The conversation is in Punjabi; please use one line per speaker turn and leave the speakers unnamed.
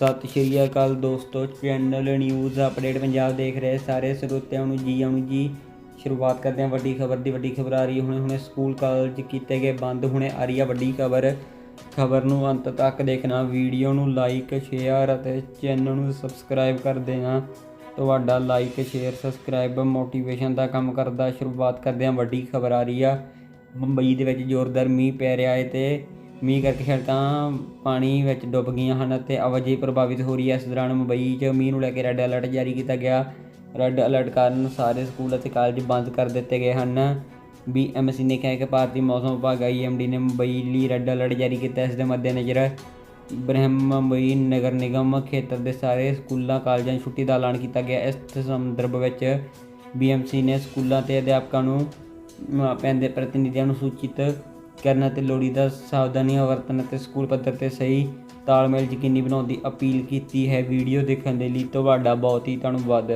ਸਤਿ ਸ਼੍ਰੀ ਅਕਾਲ ਦੋਸਤੋ ਚੈਨਲ ਨਿਊਜ਼ ਅਪਡੇਟ ਪੰਜਾਬ ਦੇਖ ਰਹੇ ਸਾਰੇ ਸਰੋਤਿਆਂ ਨੂੰ ਜੀ ਆਉਣ ਜੀ। ਸ਼ੁਰੂਆਤ ਕਰਦੇ ਹਾਂ ਵੱਡੀ ਖਬਰ ਦੀ, ਵੱਡੀ ਖਬਰ ਆ ਰਹੀ ਹੈ। ਹੁਣੇ ਹੁਣੇ ਸਕੂਲ ਕਾਲਜ ਕੀਤੇ ਗਏ ਬੰਦ, ਹੁਣੇ ਆ ਰਹੀ ਹੈ ਵੱਡੀ ਖਬਰ। ਖਬਰ ਨੂੰ ਅੰਤ ਤੱਕ ਦੇਖਣਾ ਵੀਡੀਓ ਨੂੰ ਲਾਈਕ ਸ਼ੇਅਰ ਅਤੇ ਚੈਨਲ ਨੂੰ ਸਬਸਕ੍ਰਾਈਬ ਕਰ ਦੇਣਾ ਤੁਹਾਡਾ ਲਾਈਕ ਸ਼ੇਅਰ ਸਬਸਕ੍ਰਾਈਬ ਮੋਟੀਵੇਸ਼ਨ ਦਾ ਕੰਮ ਕਰਦਾ। ਸ਼ੁਰੂਆਤ ਕਰਦੇ ਹਾਂ ਵੱਡੀ ਖਬਰ ਆ ਰਹੀ ਆ। ਮੁੰਬਈ ਦੇ ਵਿੱਚ ਜ਼ੋਰਦਾਰ ਮੀਂਹ ਪੈ ਰਿਹਾ ਹੈ ਤੇ ਮੀਂਹ ਕਰਕੇ ਸੜਕਾਂ ਪਾਣੀ ਵਿੱਚ ਡੁੱਬ ਗਈਆਂ ਹਨ ਅਤੇ ਆਵਾਜਾਈ ਪ੍ਰਭਾਵਿਤ ਹੋ ਰਹੀ ਹੈ। ਇਸ ਦੌਰਾਨ ਮੁੰਬਈ 'ਚ ਮੀਂਹ ਨੂੰ ਲੈ ਕੇ ਰੈੱਡ ਅਲਰਟ ਜਾਰੀ ਕੀਤਾ ਗਿਆ। ਰੈੱਡ ਅਲਰਟ ਕਾਰਨ ਸਾਰੇ ਸਕੂਲ ਅਤੇ ਕਾਲਜ ਬੰਦ ਕਰ ਦਿੱਤੇ ਗਏ ਹਨ। ਬੀਐਮਸੀ ਨੇ ਕਿਹਾ ਕਿ ਭਾਰਤੀ ਮੌਸਮ ਵਿਭਾਗ ਆਈਐਮਡੀ ਨੇ ਮੁੰਬਈ ਲਈ ਰੈੱਡ ਅਲਰਟ ਜਾਰੀ ਕੀਤਾ। ਇਸ ਦੇ ਮੱਦੇਨਜ਼ਰ ਬ੍ਰਹਮ ਮੁੰਬਈ ਨਗਰ ਨਿਗਮ ਖੇਤਰ ਦੇ ਸਾਰੇ ਸਕੂਲਾਂ, ਕਾਲਜਾਂ 'ਚ ਛੁੱਟੀ ਦਾ ਐਲਾਨ ਕੀਤਾ ਗਿਆ। ਇਸ ਸੰਦਰਭ ਵਿੱਚ ਬੀਐਮਸੀ ਨੇ ਸਕੂਲਾਂ ਤੇ ਅਧਿਆਪਕਾਂ ਨੂੰ ਮਾਪਿਆਂ ਦੇ ਪ੍ਰਤੀਨਿਧੀਆਂ ਨੂੰ ਸੂਚਿਤ ਕਰਨ ਅਤੇ ਲੋੜੀਂਦਾ ਸਾਵਧਾਨੀਆਂ ਵਰਤਣ ਅਤੇ ਸਕੂਲ ਪੱਧਰ ਤੇ ਸਹੀ ਤਾਲਮੇਲ ਯਕੀਨੀ ਬਣਾਉਣ ਦੀ ਅਪੀਲ ਕੀਤੀ ਹੈ। ਵੀਡੀਓ ਦੇਖਣ ਦੇ ਲਈ ਤੁਹਾਡਾ ਬਹੁਤ ਹੀ ਧੰਨਵਾਦ।